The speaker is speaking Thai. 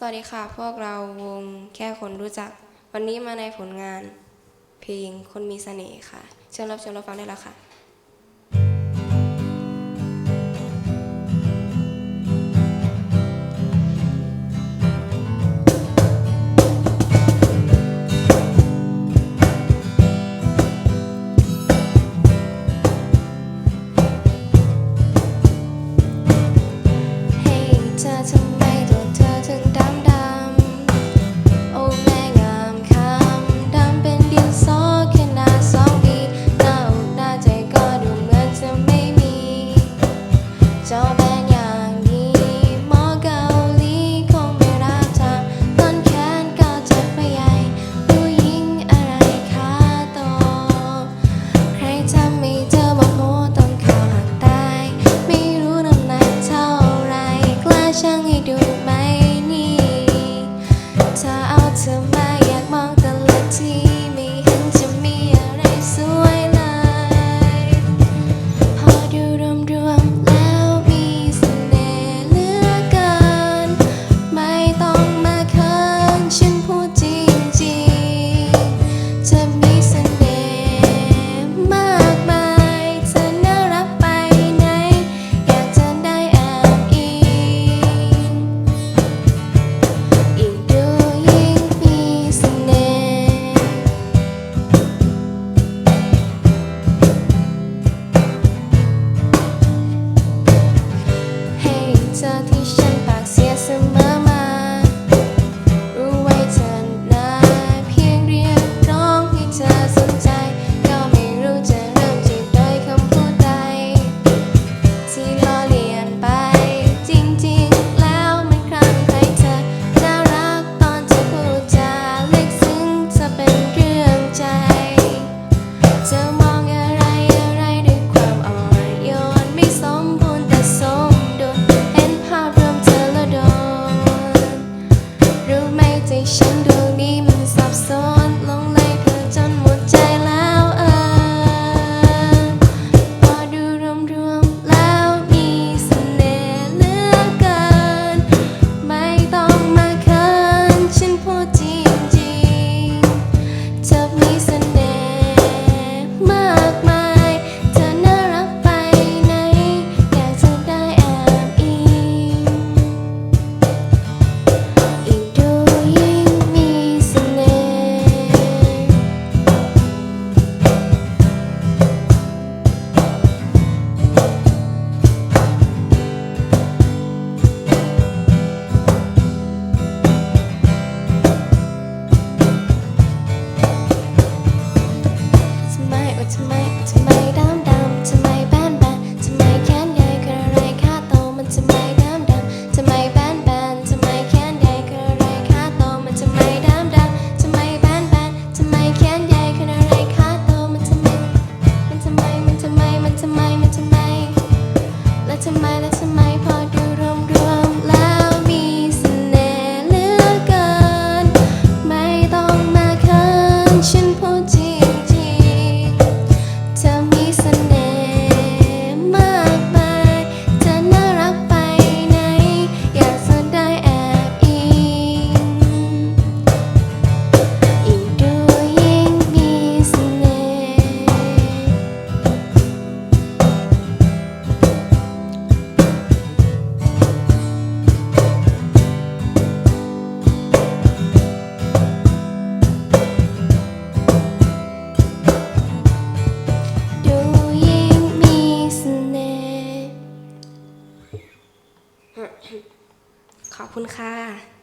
สวัสดีค่ะ พวกเราวงแค่คนรู้จัก วันนี้มาในผลงาน เพลงคนมีสเสน่ห์ค่ะ เชิญรับชมรับฟังได้แล้วค่ะ So. ฉันดวงนี้มันสับสน to make ขอบคุณค่ะ